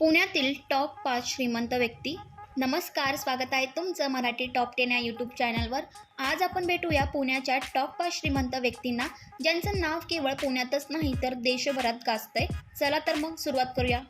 पुण्यातील टॉप पाच श्रीमंत व्यक्ती. नमस्कार स्वागत आहे तुमचं मराठी टॉप टेन या यूट्यूब चॅनलवर आज आपण भेटूया पुण्याच्या टॉप पाच श्रीमंत व्यक्तींना ज्यांचं नाव केवळ पुण्यातच नाही तर देशभरात गाजतंय. चला तर मग सुरुवात करूया.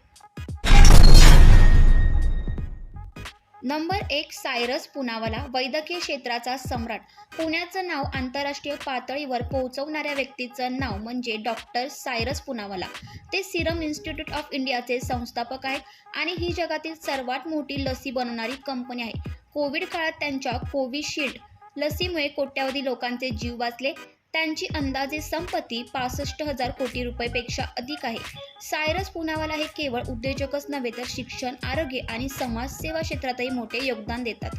नंबर एक सायरस पुनावाला वैद्यकीय क्षेत्राचा सम्राट. पुण्याचं नाव आंतरराष्ट्रीय पातळीवर पोहोचवणाऱ्या व्यक्तीचं नाव म्हणजे डॉक्टर सायरस पुनावाला. ते सिरम इन्स्टिट्यूट ऑफ इंडियाचे संस्थापक आहेत आणि ही जगातील सर्वात मोठी लसी बनवणारी कंपनी आहे. कोविड काळात त्यांच्या कोविशिल्ड लसीमुळे कोट्यावधी लोकांचे जीव वाचले. त्यांची अंदाजे संपत्ती पासष्ट हजार कोटी रुपयेपेक्षा अधिक आहे. सायरस पुनावाला हे केवळ उद्योजकच नव्हे तर शिक्षण आरोग्य आणि समाजसेवा क्षेत्रातही मोठे योगदान देतात.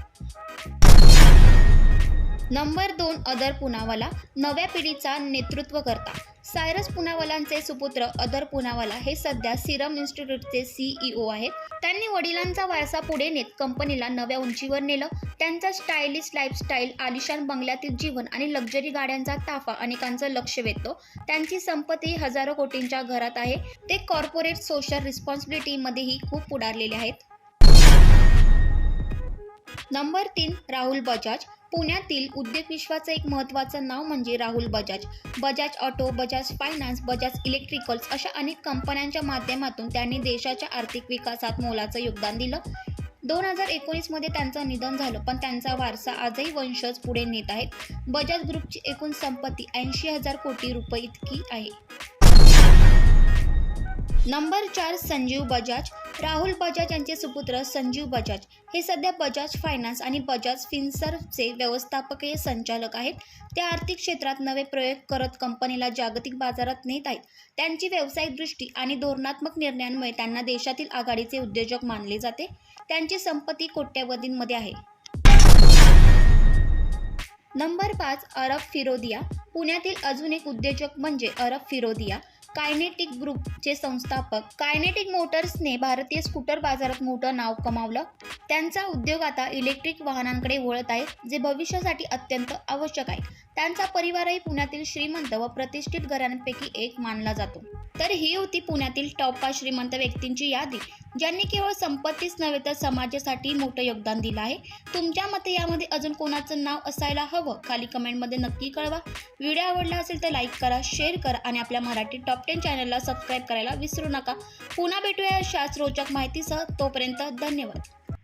नंबर दोन अदर पुनावाला नव्या पिढीचा नेतृत्व करता. सायरस पुनावालांचे सुपुत्र अदर पुनावाला हे सध्या सिरम इन्स्टिट्यूटचे सीईओ आहेत. त्यांनी वडिलांचा वारसा पुढे नेत कंपनीला नव्या उंचीवर नेलं. त्यांचा स्टायलिश लाईफस्टाईल आलिशान बंगल्यातील जीवन आणि लक्झरी गाड्यांचा ताफा अनेकांचं लक्ष वेधतो. त्यांची संपत्ती हजारो कोटींच्या घरात आहे. ते कॉर्पोरेट सोशल रिस्पॉन्सिबिलिटीमध्येही खूप पुढारलेले आहेत. नंबर तीन राहुल बजाज. पुण्यातील उद्योग विश्वाचं एक महत्त्वाचं नाव म्हणजे Rahul Bajaj. Bajaj auto Bajaj finance Bajaj electricals अशा अनेक कंपन्यांच्या माध्यमातून त्यांनी देशाच्या आर्थिक विकासात मोलाचं योगदान दिलं. दोन हजार एकोणीसमध्ये त्यांचं निधन झालं पण त्यांचा वारसा आजही वंशज पुढे नेत आहेत. बजाज ग्रुपची एकूण संपत्ती ऐंशी हजार कोटी रुपये इतकी आहे. नंबर चार संजीव बजाज. राहुल बजाज यांचे सुपुत्र संजीव बजाज. हे सध्या बजाज फायनान्स आणि बजाज फिन्सर्फचे व्यवस्थापकीय संचालक आहेत. ते आर्थिक क्षेत्रात नवे प्रयोग करत कंपनीला जागतिक बाजारात नेत आहेत. त्यांची व्यावसायिक दृष्टी आणि धोरणात्मक निर्णयांमुळे त्यांना देशातील आघाडीचे उद्योजक मानले जाते. त्यांची संपत्ती कोट्यवधींमध्ये आहे. नंबर पाच अरब फिरोदिया. पुण्यातील अजून एक उद्योजक म्हणजे अरब फिरोदिया. कायनेटिक ग्रुपचे संस्थापक. कायनेटिक मोटर्सने भारतीय स्कूटर बाजारात मोठं नाव कमावलं. त्यांचा उद्योग आता इलेक्ट्रिक वाहनांकडे वळत आहे जे भविष्यासाठी अत्यंत आवश्यक आहे. त्यांचा परिवारही पुण्यातील श्रीमंत व प्रतिष्ठित घरांपैकी एक मानला जातो. तर ही होती पुण्यातील टॉप पाच श्रीमंत व्यक्तींची यादी ज्यांनी केवळ संपत्तीच नव्हे तर समाजासाठी मोठं योगदान दिलं आहे. तुमच्या मते यामध्ये अजून कोणाचं नाव असायला हवं? खाली कमेंटमध्ये नक्की कळवा. व्हिडिओ आवडला असेल तर लाईक करा शेअर करा आणि आपल्या मराठी टॉप टेन चॅनलला सबस्क्राईब करायला विसरू नका. पुन्हा भेटूया अशाच रोचक माहितीसह. तोपर्यंत धन्यवाद.